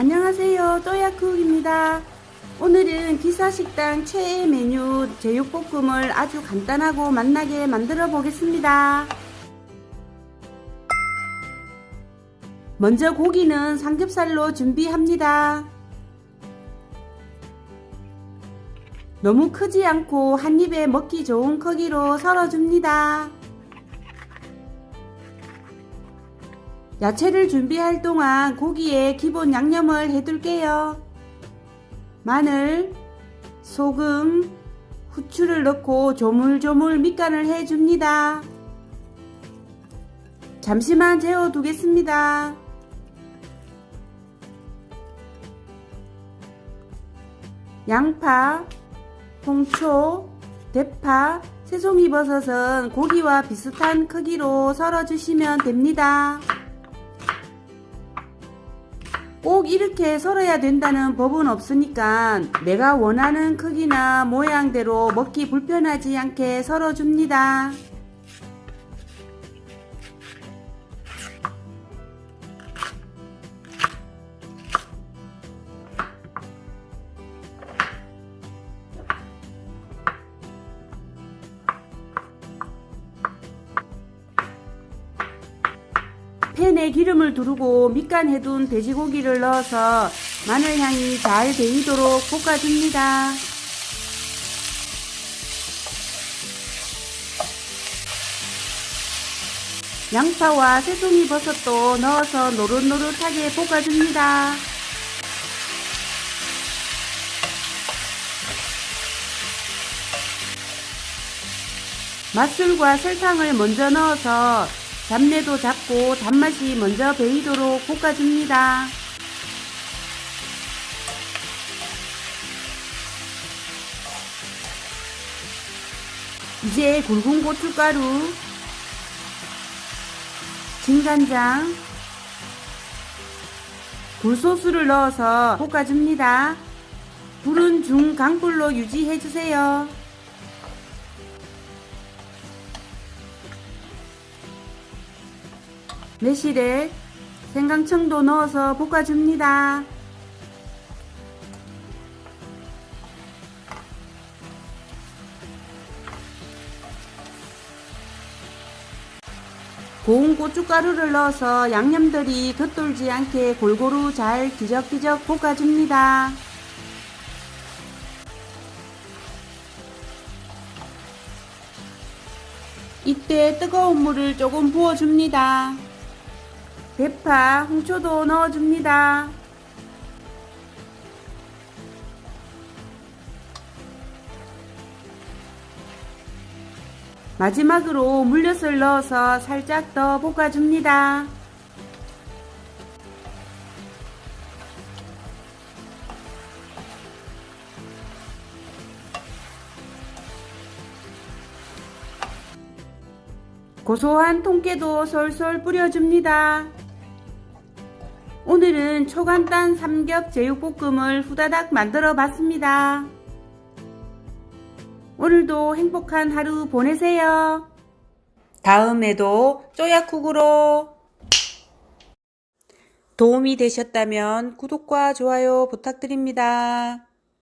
안녕하세요. 쪼야쿡입니다. 오늘은 기사식당 최애 메뉴 제육볶음을 아주 간단하고 맛나게 만들어 보겠습니다. 먼저 고기는 삼겹살로 준비합니다. 너무 크지 않고 한 입에 먹기 좋은 크기로 썰어줍니다. 야채를 준비할 동안 고기에 기본 양념을 해둘게요. 마늘, 소금, 후추를 넣고 조물조물 밑간을 해줍니다. 잠시만 재워두겠습니다. 양파, 홍초, 대파, 새송이버섯은 고기와 비슷한 크기로 썰어주시면 됩니다. 꼭 이렇게 썰어야 된다는 법은 없으니까 내가 원하는 크기나 모양대로 먹기 불편하지 않게 썰어줍니다. 팬에 기름을 두르고 밑간 해둔 돼지고기를 넣어서 마늘 향이 잘 배이도록 볶아줍니다. 양파와 새송이 버섯도 넣어서 노릇노릇하게 볶아줍니다. 맛술과 설탕을 먼저 넣어서 잡내도 잡고 단맛이 먼저 배이도록 볶아줍니다. 이제 굵은 고춧가루, 진간장, 굴소스를 넣어서 볶아줍니다. 불은 중강불로 유지해주세요. 매실에 생강청도 넣어서 볶아줍니다. 고운 고춧가루를 넣어서 양념들이 겉돌지 않게 골고루 잘 뒤적뒤적 볶아줍니다. 이때 뜨거운 물을 조금 부어줍니다. 대파, 홍초도 넣어줍니다. 마지막으로 물엿을 넣어서 살짝 더 볶아줍니다. 고소한 통깨도 솔솔 뿌려줍니다. 오늘은 초간단 삼겹 제육볶음을 후다닥 만들어 봤습니다. 오늘도 행복한 하루 보내세요. 다음에도 쪼야쿡으로 도움이 되셨다면 구독과 좋아요 부탁드립니다.